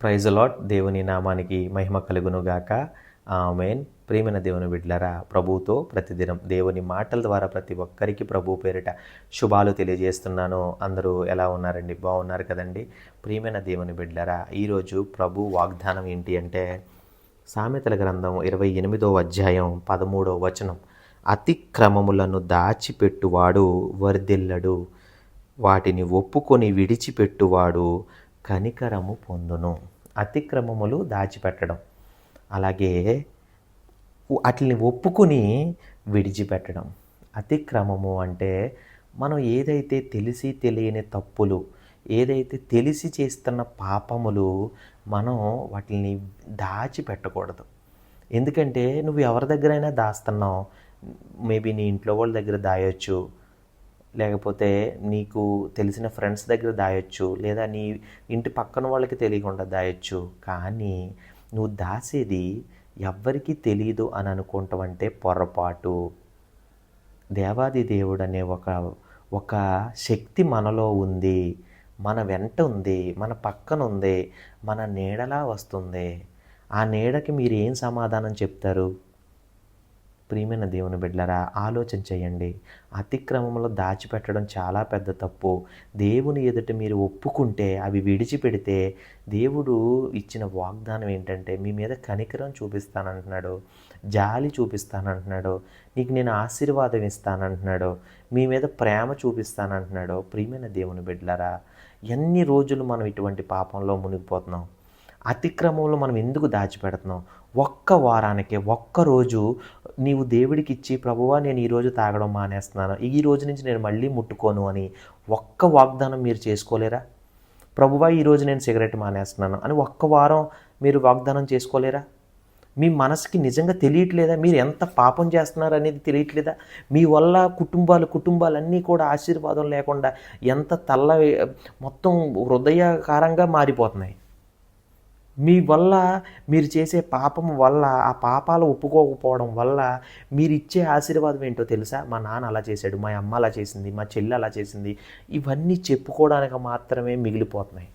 Praise lot దేవుని నామానికి మహిమ కలుగును గాక ఆమెన్. ప్రియమైన దేవుని బిడ్లరా ప్రభుతో ప్రతిదినం దేవుని మాటల ద్వారా ప్రతి ఒక్కరికి ప్రభు పేరిట శుభాలు తెలియజేస్తున్నాను. అందరూ ఎలా ఉన్నారండి? బాగున్నారు కదండి? ప్రియమైన దేవుని బిడ్లరా ఈరోజు ప్రభు వాగ్దానం ఏంటి అంటే సామెతల గ్రంథం ఇరవై ఎనిమిదో అధ్యాయం పదమూడో వచనం అతిక్రమములను దాచిపెట్టువాడు వర్ధిల్లడు వాటిని ఒప్పుకొని విడిచిపెట్టువాడు కనికరము పొందును. అతిక్రమములు దాచిపెట్టడం. అలాగే వాటిని ఒప్పుకొని విడిచిపెట్టడం. అతిక్రమము అంటే మనం ఏదైతే తెలిసి తెలియని తప్పులు ఏదైతే తెలిసి చేస్తున్న పాపములు మనం వాటిని దాచిపెట్టకూడదు. ఎందుకంటే నువ్వు ఎవరి దగ్గరైనా దాస్తున్నావు. మేబీ నీ ఇంట్లో వాళ్ళ దగ్గర దాయొచ్చు లేకపోతే నీకు తెలిసిన ఫ్రెండ్స్ దగ్గర దాయొచ్చు లేదా నీ ఇంటి పక్కన వాళ్ళకి తెలియకుండా దాయొచ్చు. కానీ నువ్వు దాసేది ఎవ్వరికీ తెలియదు అని అనుకుంటావంటే పొరపాటు. దేవాది దేవుడు అనే ఒక ఒక శక్తి మనలో ఉంది. మన వెంట ఉంది మన పక్కన ఉంది మన నీడలా వస్తుంది. ఆ నీడకి మీరు ఏం సమాధానం చెప్తారు? ప్రియమైన దేవుని బిడ్డలారా ఆలోచన చేయండి. అతిక్రమంలో దాచిపెట్టడం చాలా పెద్ద తప్పు. దేవుని ఎదుట మీరు ఒప్పుకుంటే అవి విడిచిపెడితే దేవుడు ఇచ్చిన వాగ్దానం ఏంటంటే మీ మీద కనికరం చూపిస్తానంటున్నాడు జాలి చూపిస్తానంటున్నాడు నీకు నేను ఆశీర్వాదం ఇస్తానంటున్నాడు మీ మీద ప్రేమ చూపిస్తానంటున్నాడు. ప్రియమైన దేవుని బిడ్డలారా ఎన్ని రోజులు మనం ఇటువంటి పాపంలో మునిగిపోతున్నాం? అతిక్రమంలో మనం ఎందుకు దాచిపెడుతున్నాం? ఒక్క వారానికి ఒక్క రోజు నీవు దేవుడికి ఇచ్చి ప్రభువా నేను ఈరోజు తాగడం మానేస్తున్నాను. ఈ రోజు నుంచి నేను మళ్ళీ ముట్టుకోను అని ఒక్క వాగ్దానం మీరు చేసుకోలేరా? ప్రభువా ఈరోజు నేను సిగరెట్ మానేస్తున్నాను అని ఒక్క వారం మీరు వాగ్దానం చేసుకోలేరా? మీ మనసుకి నిజంగా తెలియట్లేదా? మీరు ఎంత పాపం చేస్తున్నారు అనేది తెలియట్లేదా? మీ వల్ల కుటుంబాలు కుటుంబాలన్నీ కూడా ఆశీర్వాదం లేకుండా ఎంత తల్ల మొత్తం హృదయకారంగా మారిపోతున్నాయి. మీ వల్ల మీరు చేసే పాపం వల్ల ఆ పాపాలు ఒప్పుకోకపోవడం వల్ల మీరు ఇచ్చే ఆశీర్వాదం ఏంటో తెలుసా? మా నాన్న అలా చేశాడు మా అమ్మ అలా చేసింది మా చెల్లి అలా చేసింది. ఇవన్నీ చెప్పుకోవడానికి మాత్రమే మిగిలిపోతున్నాయి.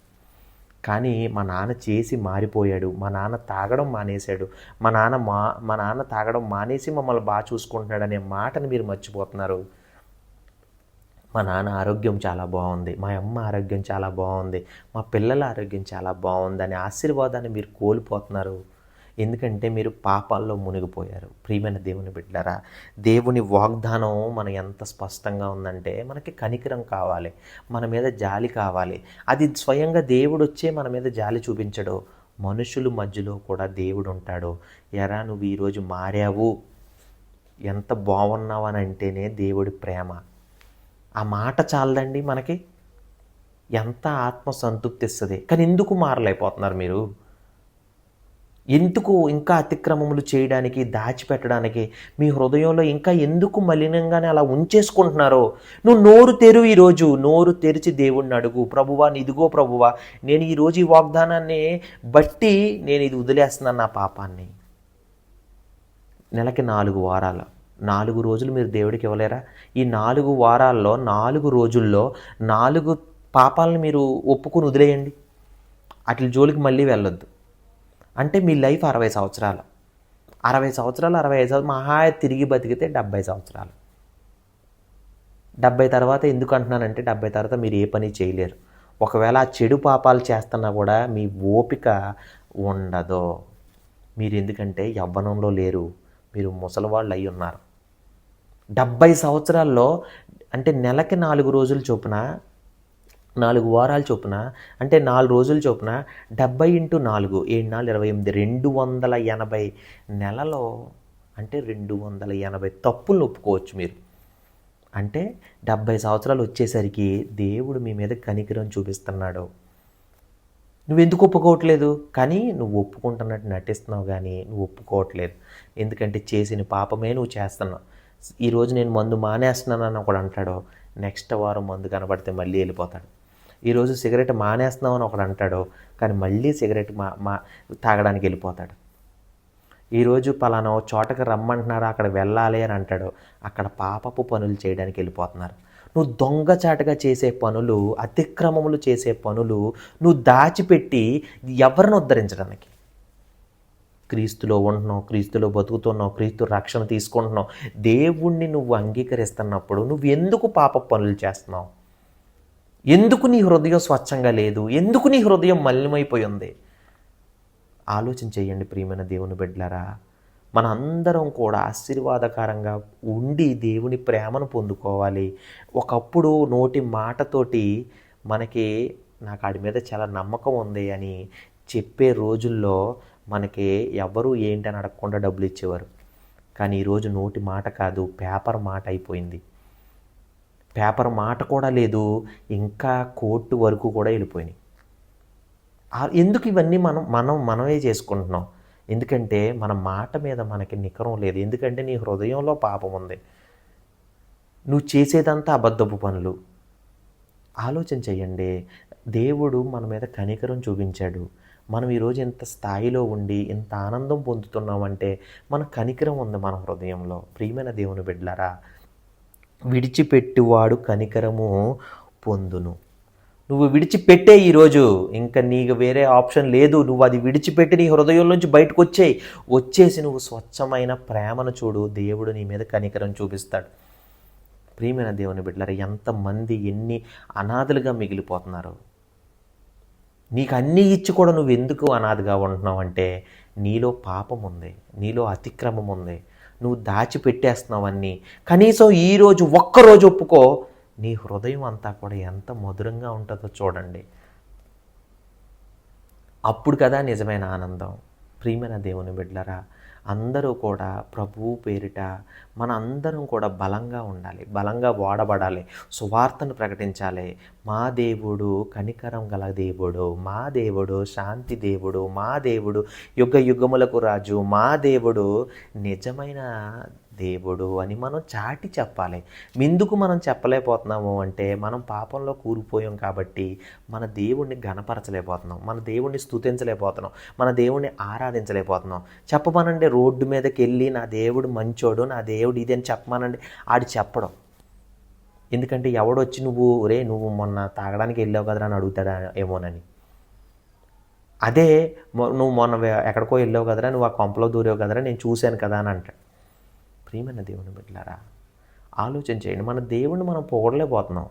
కానీ మా నాన్న చేసి మారిపోయాడు మా నాన్న తాగడం మానేశాడు మా నాన్న మా మా నాన్న తాగడం మానేసి మమ్మల్ని బాగా చూసుకుంటున్నాడు అనే మాటను మీరు మర్చిపోతున్నారు. మా నాన్న ఆరోగ్యం చాలా బాగుంది మా అమ్మ ఆరోగ్యం చాలా బాగుంది మా పిల్లల ఆరోగ్యం చాలా బాగుంది అనే ఆశీర్వాదాన్ని మీరు కోల్పోతున్నారు. ఎందుకంటే మీరు పాపాల్లో మునిగిపోయారు. ప్రియమైన దేవుని బిడ్డరా దేవుని వాగ్దానం మన ఎంత స్పష్టంగా ఉందంటే మనకి కనికరం కావాలి మన మీద జాలి కావాలి. అది స్వయంగా దేవుడు వచ్చే మన మీద జాలి చూపించడు. మనుషుల మధ్యలో కూడా దేవుడు ఉంటాడు. ఎరా నువ్వు ఈరోజు మారావు. ఎంత బాగున్నావు అని అంటేనే దేవుడి ప్రేమ. ఆ మాట చాలదండి మనకి. ఎంత ఆత్మ సంతృప్తి ఇస్తుంది. కానీ ఎందుకు మారలేకపోతున్నారు మీరు? ఎందుకు ఇంకా అతిక్రమములు చేయడానికి దాచిపెట్టడానికి మీ హృదయంలో ఇంకా ఎందుకు మలినంగానే అలా ఉంచేసుకుంటున్నారో? నువ్వు నోరు తెరువు ఈరోజు. నోరు తెరిచి దేవుణ్ణి అడుగు. ప్రభువా ఇదిగో ప్రభువా నేను ఈరోజు ఈ వాగ్దానాన్ని బట్టి నేను ఇది వదిలేస్తున్నాను నా పాపాన్ని. నెలకి నాలుగు వారాలు. నాలుగు రోజులు మీరు దేవుడికి ఇవ్వలేరా? ఈ నాలుగు వారాల్లో నాలుగు రోజుల్లో నాలుగు పాపాలను మీరు ఒప్పుకొని వదిలేయండి. అట్ల జోలికి మళ్ళీ వెళ్ళొద్దు. అంటే మీ లైఫ్ అరవై సంవత్సరాలు. అరవై సంవత్సరాలు అరవై ఐదు సంవత్సరాలు మహా తిరిగి బతికితే డెబ్బై సంవత్సరాలు. డెబ్బై తర్వాత ఎందుకు అంటున్నానంటే డెబ్బై తర్వాత మీరు ఏ పని చేయలేరు. ఒకవేళ ఆ చెడు పాపాలు చేస్తున్నా కూడా మీ ఓపిక ఉండదు. మీరు ఎందుకంటే యవ్వనంలో లేరు. మీరు ముసలివాళ్ళు అయి ఉన్నారు. డెబ్బై సంవత్సరాల్లో అంటే నెలకి నాలుగు రోజులు చొప్పున నాలుగు వారాలు చొప్పున అంటే నాలుగు రోజుల చొప్పున డెబ్బై ఇంటూ నాలుగు ఏడు నాలుగు ఇరవై ఎనిమిది రెండు వందల ఎనభై నెలలో అంటే రెండు వందల ఎనభై తప్పులు ఒప్పుకోవచ్చు మీరు. అంటే డెబ్బై సంవత్సరాలు వచ్చేసరికి దేవుడు మీ మీద కనికరం చూపిస్తున్నాడు. నువ్వు ఎందుకు ఒప్పుకోవట్లేదు? కానీ నువ్వు ఒప్పుకుంటున్నట్టు నటిస్తున్నావు కానీ నువ్వు ఒప్పుకోవట్లేదు. ఎందుకంటే చేసిన పాపమే నువ్వు చేస్తున్నావు. ఈరోజు నేను మందు మానేస్తున్నానని ఒకడు అంటాడు నెక్స్ట్ వారం మందు కనబడితే మళ్ళీ వెళ్ళిపోతాడు. ఈరోజు సిగరెట్ మానేస్తున్నావు అని ఒకడు అంటాడు కానీ మళ్ళీ సిగరెట్ మా మా తాగడానికి వెళ్ళిపోతాడు. ఈరోజు పలానా చోటకి రమ్మంటున్నారు అక్కడ వెళ్ళాలి అని అంటాడు అక్కడ పాపపు పనులు చేయడానికి వెళ్ళిపోతున్నారు. నువ్వు దొంగచాటుగా చేసే పనులు అతిక్రమములు చేసే పనులు నువ్వు దాచిపెట్టి ఎవరిని ఉద్ధరించడానికి? క్రీస్తులో ఉంటున్నావు క్రీస్తులో బతుకుతున్నావు క్రీస్తు రక్షణ తీసుకుంటున్నావు. దేవుణ్ణి నువ్వు అంగీకరిస్తున్నప్పుడు నువ్వు ఎందుకు పాప పనులు చేస్తున్నావు? ఎందుకు నీ హృదయం స్వచ్ఛంగా లేదు? ఎందుకు నీ హృదయం మలినమైపోయి ఉంది? ఆలోచన చేయండి ప్రియమైన దేవుని బిడ్డలారా. మన అందరం కూడా ఆశీర్వాదకరంగా ఉండి దేవుని ప్రేమను పొందుకోవాలి. ఒకప్పుడు నోటి మాటతోటి మనకి నాకు ఆడి మీద చాలా నమ్మకం ఉంది అని చెప్పే రోజుల్లో మనకి ఎవరు ఏంటి అని అడగకుండా డబ్బులు ఇచ్చేవారు. కానీ ఈరోజు నోటి మాట కాదు పేపర్ మాట అయిపోయింది. పేపర్ మాట కూడా లేదు ఇంకా కోర్టు వరకు కూడా వెళ్ళిపోయినాయి. ఎందుకు ఇవన్నీ మనం మనం మనమే చేసుకుంటున్నాం? ఎందుకంటే మన మాట మీద మనకి నికరం లేదు. ఎందుకంటే నీ హృదయంలో పాపం ఉంది. నువ్వు చేసేదంతా అబద్ధపు పనులు. ఆలోచన చెయ్యండి. దేవుడు మన మీద కనికరం చూపించాడు. మనం ఈరోజు ఇంత స్థాయిలో ఉండి ఇంత ఆనందం పొందుతున్నామంటే మన కనికరం ఉంది మన హృదయంలో. ప్రియమైన దేవుని బిడ్డలారా విడిచిపెట్టువాడు కనికరము పొందును. నువ్వు విడిచిపెట్టే ఈరోజు ఇంకా నీకు వేరే ఆప్షన్ లేదు. నువ్వు అది విడిచిపెట్టి నీ హృదయం నుంచి బయటకు వచ్చేయి. వచ్చేసి నువ్వు స్వచ్ఛమైన ప్రేమను చూడు. దేవుడు నీ మీద కనికరం చూపిస్తాడు. ప్రియమైన దేవుని బిడ్డలారా ఎంతమంది ఎన్ని అనాథలుగా మిగిలిపోతున్నారు. నీకు అన్నీ ఇచ్చి కూడా నువ్వు ఎందుకు అనాథగా ఉంటున్నావు అంటే నీలో పాపం ఉంది నీలో అతిక్రమం ఉంది నువ్వు దాచిపెట్టేస్తున్నావు అన్నీ కనీసం ఈరోజు ఒక్కరోజు ఒప్పుకో నీ హృదయం అంతా కూడా ఎంత మధురంగా ఉంటుందో చూడండి. అప్పుడు కదా నిజమైన ఆనందం. ప్రియమైన దేవుని బిడ్డలరా అందరూ కూడా ప్రభువు పేరిట మన అందరం కూడా బలంగా ఉండాలి బలంగా వాడబడాలి సువార్తను ప్రకటించాలి. మా దేవుడు కనికరం గల దేవుడు మా దేవుడు శాంతి దేవుడు మా దేవుడు యుగ యుగములకు రాజు మా దేవుడు నిజమైన దేవుడు అని మనం చాటి చెప్పాలి. ఎందుకు మనం చెప్పలేకపోతున్నాము అంటే మనం పాపంలో కూరుకుపోయాం కాబట్టి మన దేవుణ్ణి గణపరచలేకపోతున్నాం మన దేవుణ్ణి స్తుతించలేకపోతున్నాం. మన దేవుణ్ణి ఆరాధించలేకపోతున్నాం. చెప్పమనండి రోడ్డు మీదకి వెళ్ళి నా దేవుడు మంచోడు నా దేవుడు ఇది అని చెప్పమనండి. ఆడు చెప్పడం. ఎందుకంటే ఎవడొచ్చి నువ్వు రే నువ్వు మొన్న తాగడానికి వెళ్ళావు కదరా అని అడుగుతాడా ఏమోనని. అదే మొ- నువ్వు మొన్న ఎక్కడికో వెళ్ళావు కదరా నువ్వు ఆ కొంపలో దూరావు కదరా నేను చూశాను కదా అని అంటాడు. ప్రియమైన దేవుని బిడ్డలారా ఆలోచన చేయండి. మన దేవుణ్ణి మనం పొగడలేకపోతున్నాం.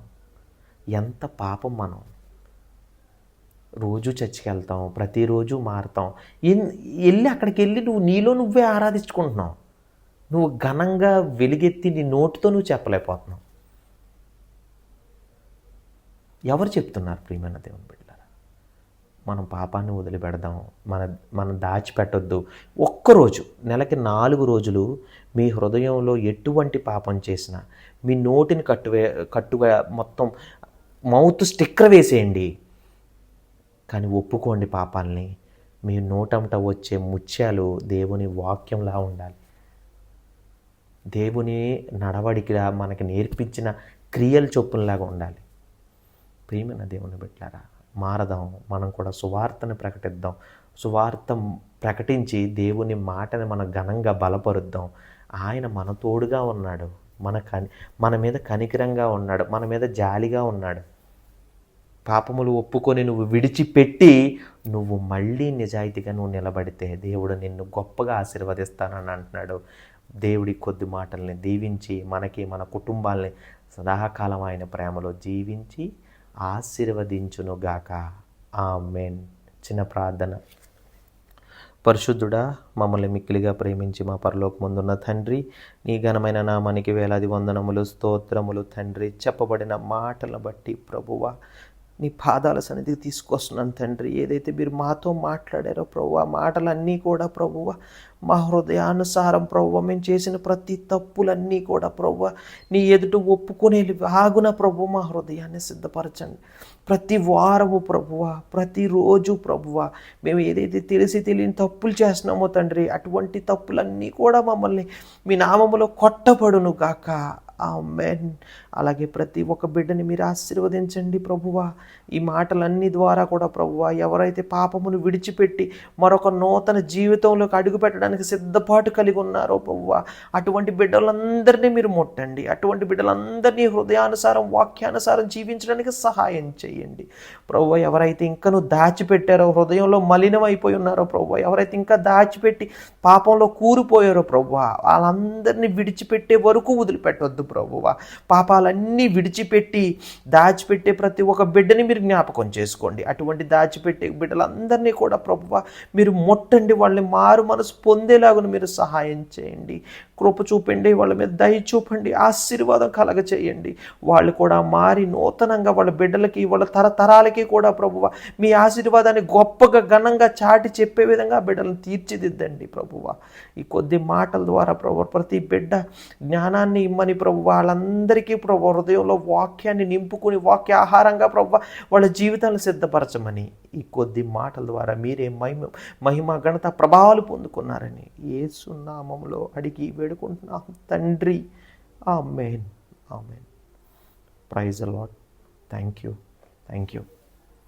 ఎంత పాపం మనం. రోజు చర్చికి వెళ్తాం ప్రతిరోజు మారుతాం. ఎన్- వెళ్ళి అక్కడికి వెళ్ళి నువ్వు నీలో నువ్వే ఆరాధించుకుంటున్నావు. నువ్వు ఘనంగా వెలుగెత్తి నీ నోటితో నువ్వు చెప్పలేకపోతున్నావు. ఎవరు చెప్తున్నారు ప్రియమైన దేవుని బిడ్డలారా? మనం పాపాన్ని వదిలిపెడదాం. మన మనం దాచిపెట్టొద్దు. ఒక్కరోజు నెలకి నాలుగు రోజులు మీ హృదయంలో ఎటువంటి పాపం చేసినా మీ నోటిని కట్టువే కట్టుగా మొత్తం మౌత్ స్టిక్కర్ వేసేయండి. కానీ ఒప్పుకోండి పాపాలని. మీ నోటంట వచ్చే ముత్యాలు దేవుని వాక్యంలా ఉండాలి. దేవుని నడవడికిలా మనకి నేర్పించిన క్రియలు చొప్పునలాగా ఉండాలి. ప్రియమైన దేవుని బిడ్డారా మారదాం. మనం కూడా సువార్తను ప్రకటిద్దాం. సువార్త ప్రకటించి దేవుని మాటని మనం ఘనంగా బలపరుద్దాం. ఆయన మన తోడుగా ఉన్నాడు. మన కని మన మీద కనికరంగా ఉన్నాడు. మన మీద జాలిగా ఉన్నాడు. పాపములు ఒప్పుకొని నువ్వు విడిచిపెట్టి నువ్వు మళ్ళీ నిజాయితీగా నువ్వు నిలబడితే దేవుడు నిన్ను గొప్పగా ఆశీర్వదిస్తానని అంటున్నాడు. దేవుడి కొద్ది మాటల్ని దీవించి మనకి మన కుటుంబాల్ని సదాకాలం ఆయన ప్రేమలో జీవించి ఆశీర్వదించునుగాక. ఆమెన్. చిన్న ప్రార్థన. పరిశుద్ధుడా మమ్మల్ని మిక్కిలిగా ప్రేమించి మా పరలోకముందున్న తండ్రి నీ ఘనమైన నామానికి వేలాది వందనములు స్తోత్రములు తండ్రి. చెప్పబడిన మాటలను బట్టి ప్రభువ నీ పాదాల సన్నిధికి తీసుకొస్తున్నాను తండ్రి. ఏదైతే మీరు మాతో మాట్లాడారో ప్రభు ఆ మాటలన్నీ కూడా ప్రభువ మా హృదయానుసారం ప్రభు మేము చేసిన ప్రతి తప్పులన్నీ కూడా ప్రభు నీ ఎదుట ఒప్పుకునే ఆగున ప్రభు మా హృదయాన్ని సిద్ధపరచండి. ప్రతి వారము ప్రభువ ప్రతిరోజు ప్రభువ మేము ఏదైతే తెలిసి తెలియని తప్పులు చేస్తున్నామో తండ్రి అటువంటి తప్పులన్నీ కూడా మమ్మల్ని మీ నామములో కొట్టబడును గాక. ఆమెన్. అలాగే ప్రతి ఒక్క బిడ్డని మీరు ఆశీర్వదించండి ప్రభువా. ఈ మాటలన్నీ ద్వారా కూడా ప్రభువా ఎవరైతే పాపమును విడిచిపెట్టి మరొక నూతన జీవితంలోకి అడుగు పెట్టడానికి సిద్ధపాటు కలిగి ఉన్నారో ప్రభువా అటువంటి బిడ్డలందరినీ మీరు ముట్టండి. అటువంటి బిడ్డలందరినీ హృదయానుసారం వాక్యానుసారం జీవించడానికి సహాయం చేయండి. ప్రభు ఎవరైతే ఇంకను దాచిపెట్టారో హృదయంలో మలినమైపోయి ఉన్నారో ప్రభు ఎవరైతే ఇంకా దాచిపెట్టి పాపంలో కూరిపోయారో ప్రభు వాళ్ళందరినీ విడిచిపెట్టే వరకు వదిలిపెట్టవద్దు ప్రభువ. పాపాలన్నీ విడిచిపెట్టి దాచిపెట్టే ప్రతి ఒక్క బిడ్డని మీరు జ్ఞాపకం చేసుకోండి. అటువంటి దాచిపెట్టే బిడ్డలందరినీ కూడా ప్రభువ మీరు మొట్టండి వాళ్ళని మారు మనసు పొందేలాగా మీరు సహాయం చేయండి. కృప చూపండి వాళ్ళ మీద దయ చూపండి ఆశీర్వాదం కలగ చేయండి వాళ్ళు కూడా మారి నూతనంగా వాళ్ళ బిడ్డలకి వాళ్ళ తరతరాలకి కూడా ప్రభువ మీ ఆశీర్వాదాన్ని గొప్పగా ఘనంగా చాటి చెప్పే విధంగా బిడ్డలను తీర్చిదిద్దండి ప్రభువ. ఈ కొద్ది మాటల ద్వారా ప్రభు ప్రతి బిడ్డ జ్ఞానాన్ని ఇమ్మని ప్రభు వాళ్ళందరికీ ప్రభు హృదయంలో వాక్యాన్ని నింపుకుని వాక్య ఆహారంగా ప్రభు వాళ్ళ జీవితాలను సిద్ధపరచమని. ఈ కొద్ది మాటల ద్వారా మీరే మహిమ మహిమ ఘనత ప్రభావాలు పొందుకున్నారని ఏసునామంలో అడిగి వేడుకుంటున్నాం. తండ్రి ఆ మెయిన్ ఆ main prize allot thank you thank you